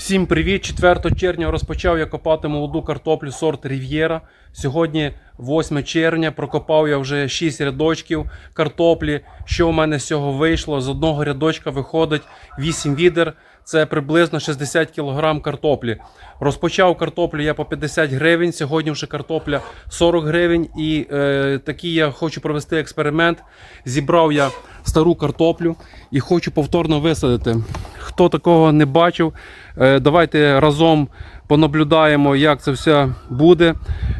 Всім привіт! 4 червня розпочав я копати молоду картоплю сорт Рів'єра. Сьогодні 8 червня прокопав я вже 6 рядочків картоплі. Що у мене з цього вийшло? З одного рядочка виходить 8 відер. Це приблизно 60 кг картоплі. Розпочав картоплю я по 50 гривень. Сьогодні вже картопля 40 гривень. І е, такий я хочу провести експеримент. Зібрав я стару картоплю і хочу повторно висадити. Хто такого не бачив, е, давайте разом понаблюдаємо, як це все буде.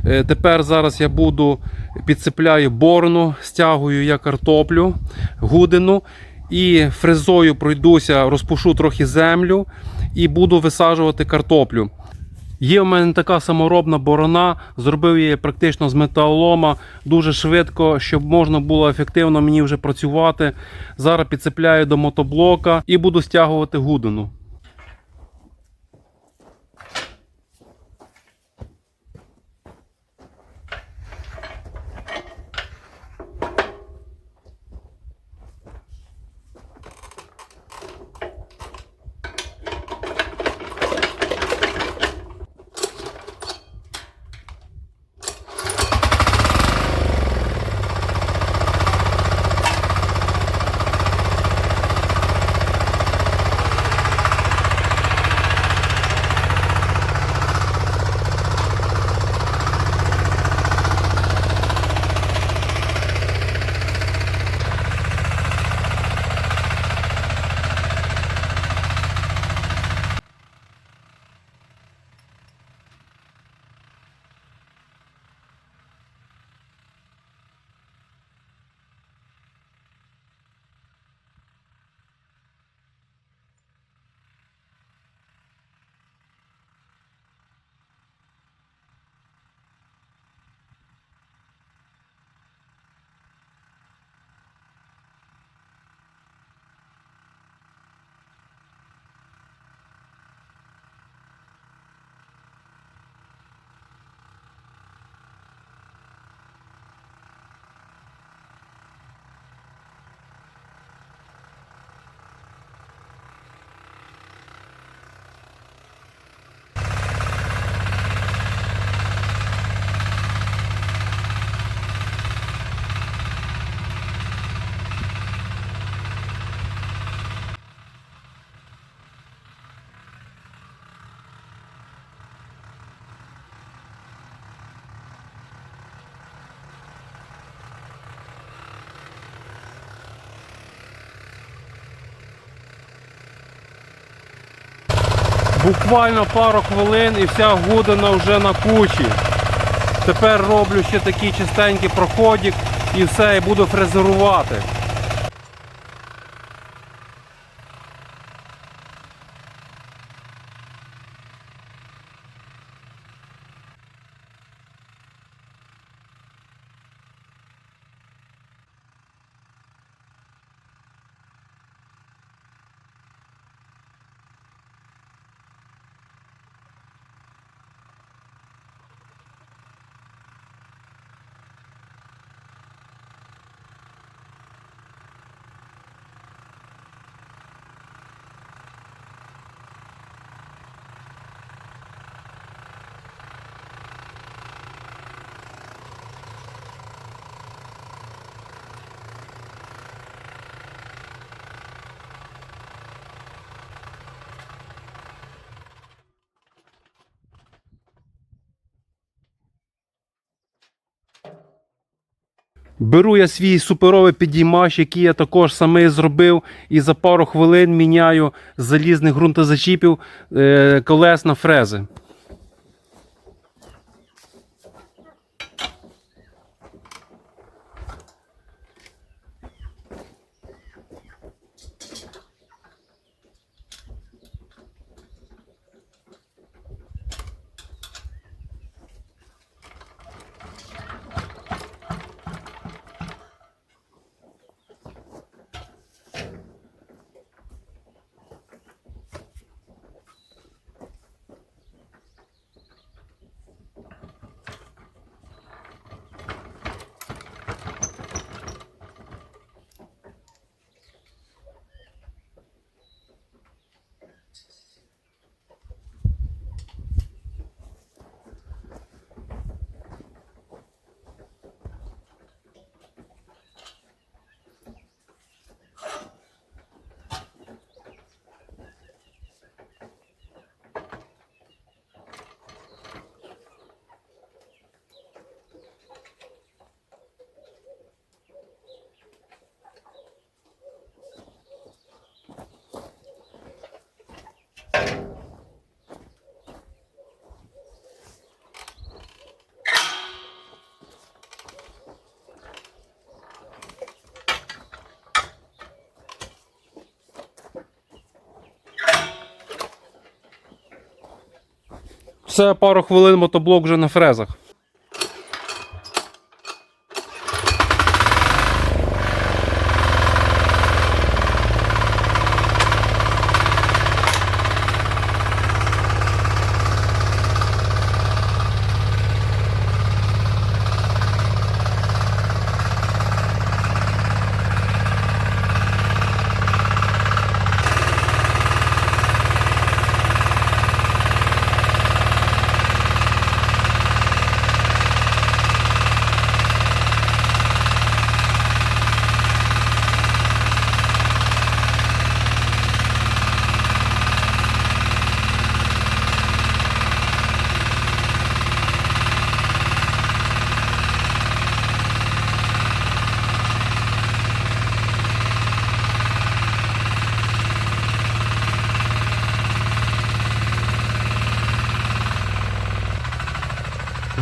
Е, Тепер зараз я буду підцепляю борону, стягую я картоплю, гудину і фрезою пройдуся, розпушу трохи землю і буду висаджувати картоплю. Є в мене така саморобна борона, зробив її практично з металолома дуже швидко, щоб можна було ефективно мені вже працювати. Зараз підцепляю до мотоблока і буду стягувати гудину. Буквально пару хвилин і вся гудина вже на кучі. Тепер роблю ще такий чистенький проходик і все, і буду фрезерувати. Беру я свій суперовий підіймач, який я також самий зробив, і за пару хвилин міняю залізних ґрунтозачіпів е, колес на фрези. Все, пару хвилин мотоблок вже на фрезах.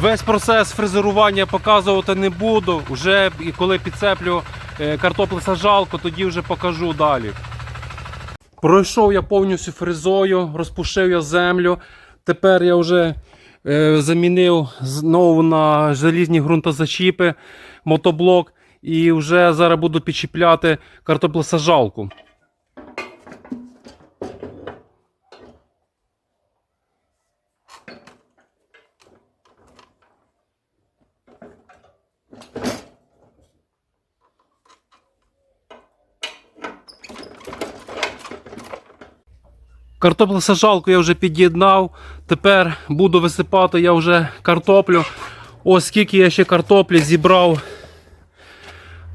Весь процес фрезерування показувати не буду. Вже коли підцеплю е, картоплесаджалку, тоді вже покажу далі. Пройшов я повністю фрезою, розпушив я землю. Тепер я вже е, замінив знову на залізні ґрунтозачіпи мотоблок і вже зараз буду підчіпляти картоплесаджалку. Картоплесаджалку я вже під'єднав. Тепер буду висипати я вже картоплю. Ось скільки я ще картоплі зібрав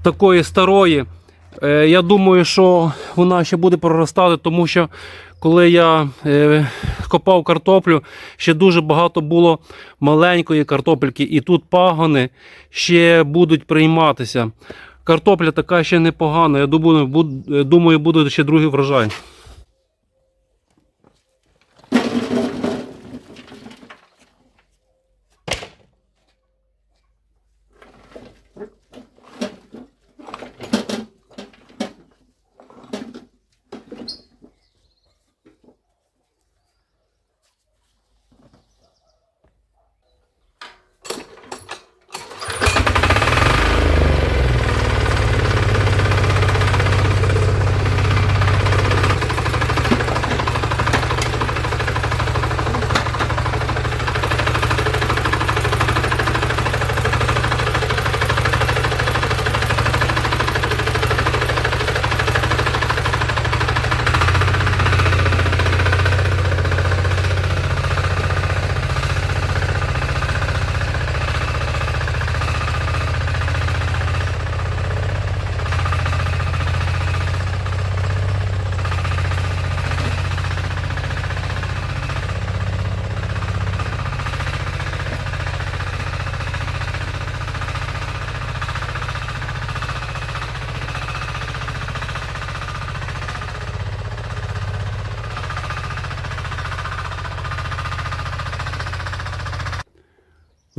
такої старої. Е, Я думаю, що вона ще буде проростати, тому що коли я е, копав картоплю, ще дуже багато було маленької картопельки, і тут пагони ще будуть прийматися. Картопля така ще непогана. Я думаю, е, думаю, буде ще другий врожай.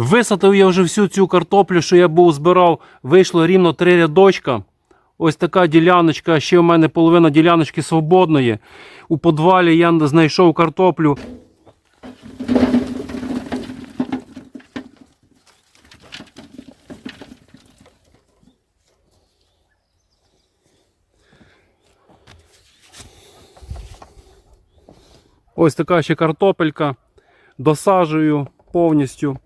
Висадив я вже всю цю картоплю, що я був збирав, вийшло рівно три рядочка. Ось така діляночка, ще в мене половина діляночки свободної. У подвалі я знайшов картоплю. Ось така ще картопелька. Досаджую повністю.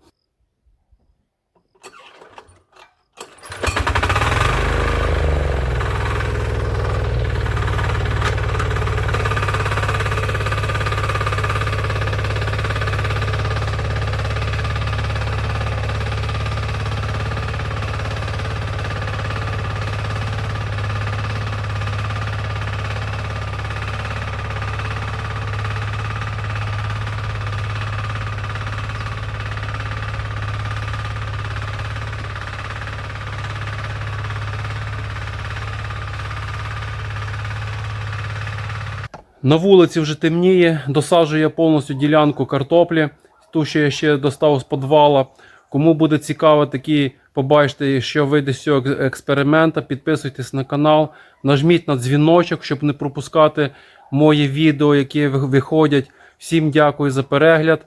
На вулиці вже темніє, досаджую я повністю ділянку картоплі, ту, що я ще достав з підвала. Кому буде цікаво такі, побачите, що вийде з цього експеримента, підписуйтесь на канал, нажміть на дзвіночок, щоб не пропускати мої відео, які виходять. Всім дякую за перегляд.